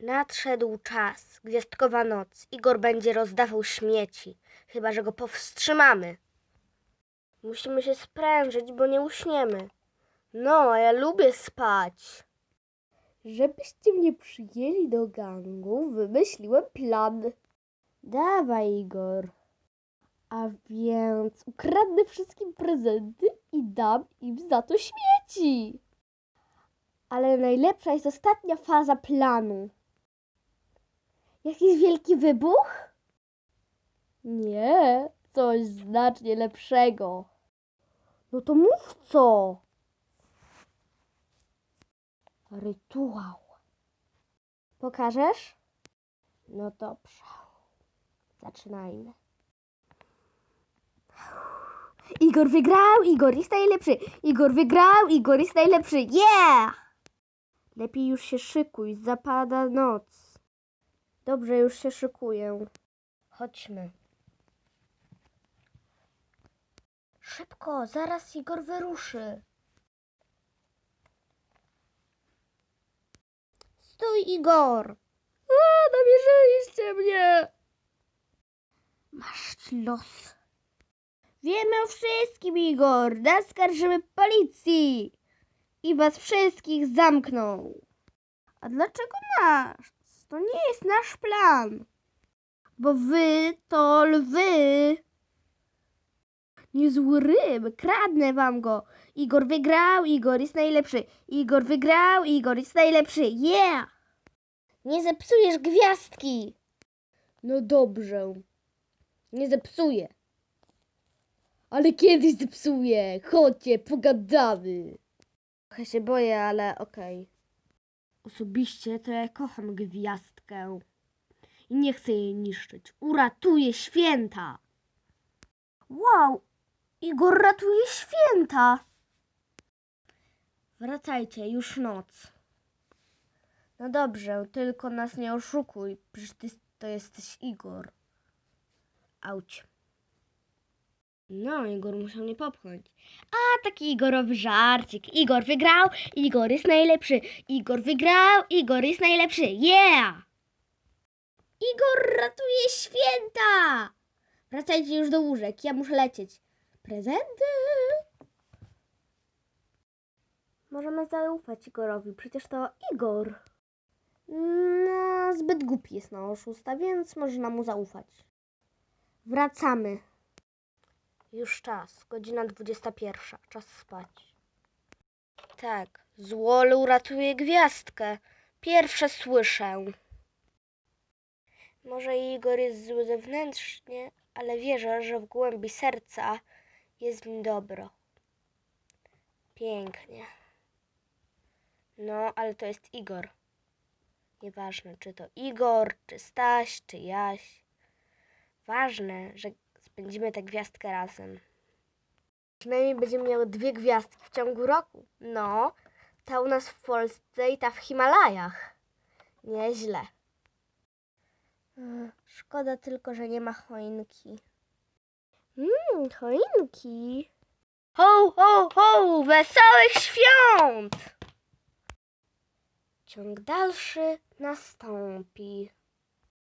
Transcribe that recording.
Nadszedł czas, gwiazdkowa noc. Igor będzie rozdawał śmieci, chyba że go powstrzymamy. Musimy się sprężyć, bo nie uśniemy. No, a ja lubię spać. Żebyście mnie przyjęli do gangu, wymyśliłem plan. Dawaj, Igor. A więc ukradnę wszystkim prezenty i dam im za to śmieci. Ale najlepsza jest ostatnia faza planu. Jakiś wielki wybuch? Nie, coś znacznie lepszego. No to mów co? Rytuał. Pokażesz? No dobrze. Zaczynajmy. Igor wygrał, Igor jest najlepszy. Igor wygrał, Igor jest najlepszy. Yeah! Lepiej już się szykuj, zapada noc. Dobrze, już się szykuję. Chodźmy. Szybko, zaraz Igor wyruszy. Stój, Igor! A, namierzyliście mnie! Masz los. Wiemy o wszystkim, Igor. Naskarżymy policji i was wszystkich zamkną. A dlaczego nasz? To nie jest nasz plan. Bo wy to lwy. Niezły ryb, kradnę wam go. Igor wygrał, Igor jest najlepszy. Igor wygrał, Igor jest najlepszy. Yeah! Nie zepsujesz gwiazdki. No dobrze. Nie zepsuję. Ale kiedyś zepsuję. Chodźcie, pogadamy. Trochę się boję, ale okej. Osobiście to ja kocham gwiazdkę. I nie chcę jej niszczyć. Uratuję święta. Wow, Igor ratuje święta. Wracajcie, już noc. No dobrze, tylko nas nie oszukuj. Przecież ty to jesteś Igor. Auć. No, Igor musiał mnie popchnąć. A, taki Igorowy żarcik. Igor wygrał, Igor jest najlepszy. Igor wygrał, Igor jest najlepszy. Yeah! Igor ratuje święta! Wracajcie już do łóżek, ja muszę lecieć. Prezenty! Możemy zaufać Igorowi, przecież to Igor. No, zbyt głupi jest na oszusta, więc można mu zaufać. Wracamy. Już czas, godzina 21. Czas spać. Tak, złol uratuje gwiazdkę. Pierwsze słyszę. Może Igor jest zły zewnętrznie, ale wierzę, że w głębi serca jest w nim dobro. Pięknie. No, ale to jest Igor. Nieważne, czy to Igor, czy Staś, czy Jaś. Ważne, że spędzimy tę gwiazdkę razem. Przynajmniej będziemy miały dwie gwiazdki w ciągu roku. No, ta u nas w Polsce i ta w Himalajach. Nieźle. Ech, Szkoda tylko, że nie ma choinki. Mmm, choinki. Ho, ho, ho! Wesołych świąt! Ciąg dalszy nastąpi.